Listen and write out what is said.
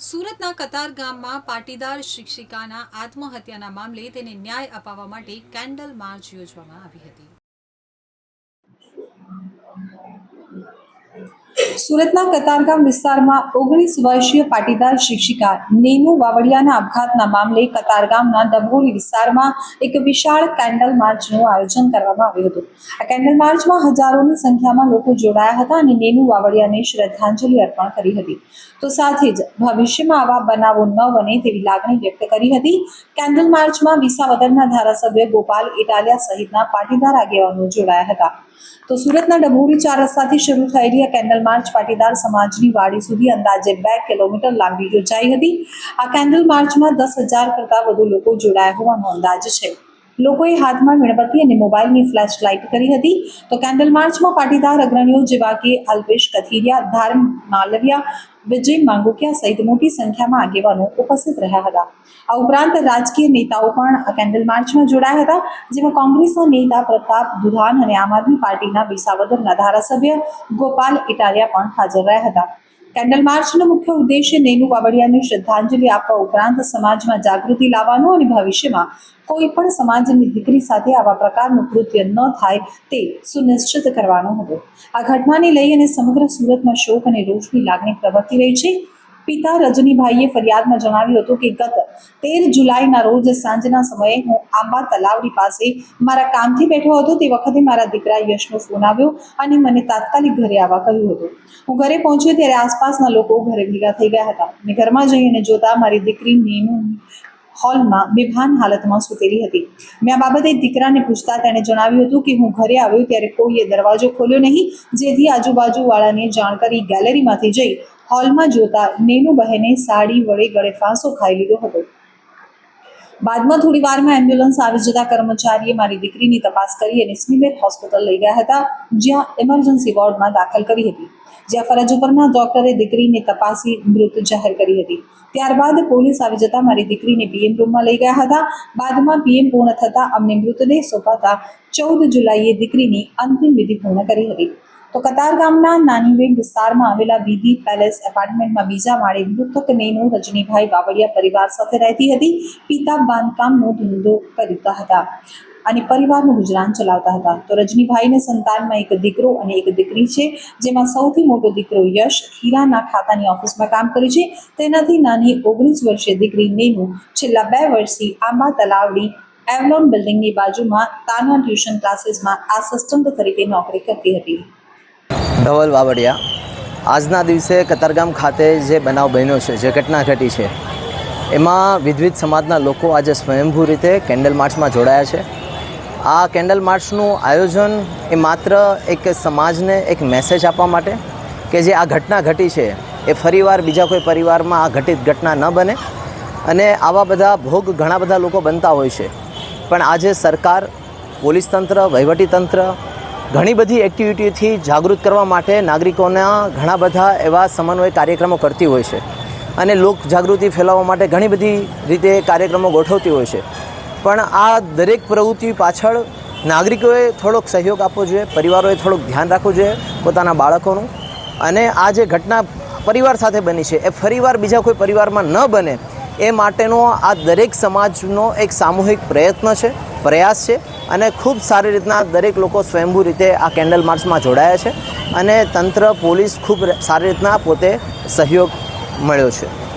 સુરતના કતાર ગામમાં પાટીદાર શિક્ષિકાના આત્મહત્યાના મામલે તેને ન્યાય અપાવવા માટે કેન્ડલ માર્ચ યોજવામાં આવી હતી. સુરતના કતારગામ વિસ્તારમાં ઓગણીસ વર્ષીય પાટીદાર શિક્ષિકા નેનુ વાવડિયાના આપઘાતના મામલે કતારગામના ડભોલી વિસ્તારમાં એક વિશાળ કેન્ડલ માર્ચનું આયોજન કરવામાં આવ્યું હતું. આ કેન્ડલ માર્ચમાં હજારોની સંખ્યામાં લોકો જોડાયા હતા અને નેનુ વાવડિયાને શ્રદ્ધાંજલિ અર્પણ કરી હતી. તો સાથે જ ભવિષ્યમાં આવા બનાવો ન બને તેવી લાગણી વ્યક્ત કરી હતી. કેન્ડલ માર્ચમાં વિસાવદરના ધારાસભ્ય ગોપાલ ઇટાલિયા સહિતના પાટીદાર આગેવાનો જોડાયા હતા. તો સુરતના ડભોરી ચાર રસ્તાથી શરૂ થયેલી આ કેન્ડલ માર્ચ પાટીદાર સમાજની વાડી સુધી અંદાજે બે કિલોમીટર લાંબી યોજાઈ હતી. આ કેન્ડલ માર્ચમાં દસ હજાર કરતાં વધુ લોકો જોડાયા હોવાનો અંદાજ છે. લોકોએ હાથમાં મીણબત્તી અને મોબાઈલની ફ્લેશ લાઇટ કરી હતી. તો કેન્ડલ માર્ચમાં પાટીદાર અગ્રણીઓ જેવા કે અલ્પેશ કથિરિયા ધાર્મ માલવિયા, વિજય માંગુકિયા સહિત મોટી સંખ્યામાં આગેવાનો ઉપસ્થિત રહ્યા હતા. આ ઉપરાંત રાજકીય નેતાઓ પણ આ કેન્ડલ માર્ચમાં જોડાયા હતા, જેમાં કોંગ્રેસના નેતા પ્રતાપ દુધાન અને આમ આદમી પાર્ટીના વિસાવદરના ધારાસભ્ય ગોપાલ ઇટાલિયા પણ હાજર રહ્યા હતા. કેન્ડલ માર્ચનો મુખ્ય ઉદ્દેશ્ય નેનુ બાબડિયાને શ્રદ્ધાંજલિ આપવા ઉપરાંત સમાજમાં જાગૃતિ લાવવાનો અને ભવિષ્યમાં કોઈ પણ સમાજની દીકરી સાથે આવા પ્રકારનું કૃત્ય ન થાય તે સુનિશ્ચિત કરવાનો હતો. આ ઘટનાને લઈ અને સમગ્ર સુરતમાં શોક અને રોષની લાગણી પ્રવર્તી રહી છે. પિતા રજનીભાઈએ ફરિયાદમાં જણાવ્યું હતું કે ગત તેર જુલાઈના રોજ સાંજના સમયે હું આંબા તલાવડી પાસે મારા કામથી બેઠો હતો. તે વખતે મારા દીકરા યશનો ફોન આવ્યો અને મને તાત્કાલિક ઘરે આવવા કહ્યું હતું. હું ઘરે પહોંચ્યો ત્યારે આસપાસના લોકો ઘરે ભેગા થઈ ગયા હતા. અને ઘરમાં જઈને જોતા મારી દીકરી નેનુ હોલમાં બેભાન હાલતમાં સૂતેલી હતી. મેં આ બાબતે દીકરાને પૂછતા તેણે જણાવ્યું હતું કે હું ઘરે આવ્યો ત્યારે કોઈએ દરવાજો ખોલ્યો નહીં. જેથી આજુબાજુવાળાને જાણ કરી ગેલેરીમાંથી જઈ હોલમાં જોતા નેનુ બહેને સાડી વડે ગળે ફાંસો ખાઈ લીધો હતો. બાદમાં થોડી વારમાં એમ્બ્યુલન્સ આવી જતા કર્મચારીએ મારી દીકરીની તપાસ કરી અને સ્મિમેર હોસ્પિટલ લઈ ગયા હતા, જ્યાં ઇમરજન્સી વોર્ડમાં દાખલ કરી હતી. જ્યાં ફરજ ઉપરના ડોક્ટરે દીકરીને તપાસી મૃત જાહેર કરી હતી. ત્યારબાદ પોલીસ આવી જતા મારી દીકરીને પીએમ રૂમમાં લઈ ગયા હતા. બાદમાં પીએમ પૂર્ણ થતા અમને મૃતદેહ સોંપાતા ચૌદ જુલાઈએ દીકરીની અંતિમ વિધિ પૂર્ણ કરી હતી. તો કતાર ગામના નાનીબેન વિસ્તારમાં આવેલા વિધિ પેલેસ એપાર્ટમેન્ટમાં બીજા માળે મૃતક નેનુ રજનીભાઈ બાવળિયા પરિવાર સાથે રહેતી હતી. પિતા બાંધકામનો ધંધો કરતા હતા અને પરિવારનું ગુજરાન ચલાવતા હતા. તો રજનીભાઈને સંતાનમાં એક દીકરો અને એક દીકરી છે, જેમાં સૌથી મોટો દીકરો યશ હીરાના ખાતાની ઓફિસમાં કામ કરે છે. તેનાથી નાની ઓગણીસ વર્ષીય દીકરી નેનુ છેલ્લા બે વર્ષથી આંબા તલાવડી એવલોન બિલ્ડિંગની બાજુમાં તાના ટ્યુશન ક્લાસીસમાં આસિસ્ટન્ટ તરીકે નોકરી કરતી હતી. ધવલ વાવડિયા આજના દિવસે કતારગામ ખાતે જે બનાવ બન્યો છે, જે ઘટના ઘટી છે, એમાં વિધવિધ સમાજના લોકો આજે સ્વયંભૂ રીતે કેન્ડલ માર્ચમાં જોડાયા છે. આ કેન્ડલ માર્ચનું આયોજન એ માત્ર એક સમાજને એક મેસેજ આપવા માટે કે જે આ ઘટના ઘટી છે, એ ફરીવાર બીજા કોઈ પરિવારમાં આ ઘટિત ઘટના ન બને અને આવા બધા ભોગ ઘણા બધા લોકો બનતા હોય છે. પણ આજે સરકાર, પોલીસ તંત્ર, વહીવટી તંત્ર ઘણી બધી એક્ટિવિટીથી જાગૃત કરવા માટે નાગરિકોના ઘણા બધા એવા સમન્વય કાર્યક્રમો કરતી હોય છે. અને લોક જાગૃતિ ફેલાવવા માટે ઘણી બધી રીતે કાર્યક્રમો ગોઠવતી હોય છે. પણ આ દરેક પ્રવૃત્તિ પાછળ નાગરિકોએ થોડોક સહયોગ આપવો જોઈએ, પરિવારોએ થોડુંક ધ્યાન રાખવું જોઈએ પોતાના બાળકોનું. અને આ જે ઘટના પરિવાર સાથે બની છે, એ ફરીવાર બીજા કોઈ પરિવારમાં ન બને, એ માટેનો આ દરેક સમાજનો એક સામૂહિક પ્રયત્ન છે. પ્રયાસ છે અને ખૂબ સારી રીતના દરેક લોકો સ્વયંભૂ રીતે આ કેન્ડલ માર્ચમાં જોડાયા છે અને તંત્ર, પોલીસ ખૂબ સારી રીતના પોતે સહયોગ મળ્યો છે.